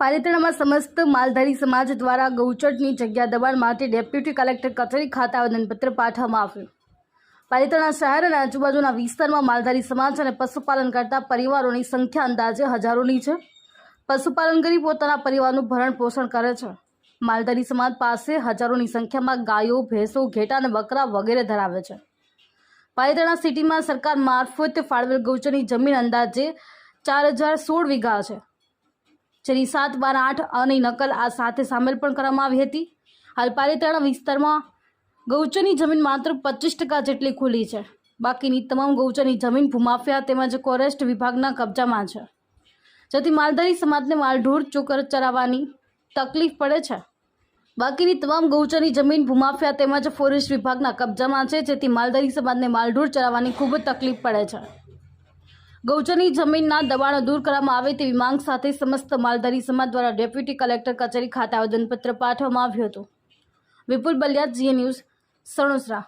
પાલિતાણામાં સમસ્ત માલધારી સમાજ દ્વારા ગૌચટની જગ્યા દબાણ માટે ડેપ્યુટી કલેક્ટર કચેરી ખાતે આવેદનપત્ર પાઠવવામાં આવ્યું. પાલિતાણા શહેર અને આજુબાજુના વિસ્તારમાં માલધારી સમાજ અને પશુપાલન કરતા પરિવારોની સંખ્યા અંદાજે હજારોની છે. પશુપાલન કરી પોતાના પરિવારનું ભરણ પોષણ કરે છે. માલધારી સમાજ પાસે હજારોની સંખ્યામાં ગાયો, ભેંસો, ઘેટા અને બકરા વગેરે ધરાવે છે. પાલિતાણા સિટીમાં સરકાર મારફત ફાળવેલ ગૌચરની જમીન અંદાજે ચાર હજાર સોળ વીઘા છે. જેની સાત બાર આઠ અને નકલ આ સાથે સામેલ પણ કરવામાં આવી હતી. હાલ પાલિતાણા વિસ્તારમાં ગૌચરની જમીન માત્ર પચીસ ટકા જેટલી ખુલ્લી છે. બાકીની તમામ ગૌચરની જમીન ભૂમાફિયા તેમજ ફોરેસ્ટ વિભાગના કબજામાં છે. જેથી માલધારી સમાજને માલઢોર ચોકર ચરાવવાની તકલીફ પડે છે. બાકીની તમામ ગૌચરની જમીન ભૂમાફિયા તેમજ ફોરેસ્ટ વિભાગના કબજામાં છે, જેથી માલધારી સમાજને માલઢોર ચરાવવાની ખૂબ તકલીફ પડે છે. ગૌચરની જમીનના દબાણો દૂર કરવામાં આવે તેવી માંગ સાથે સમસ્ત માલધારી સમાજ દ્વારા ડેપ્યુટી કલેક્ટર કચેરી ખાતે આવેદનપત્ર પાઠવવામાં આવ્યું હતું. વિપુલ બલિયા જીએ ન્યૂઝ, સણોસરા.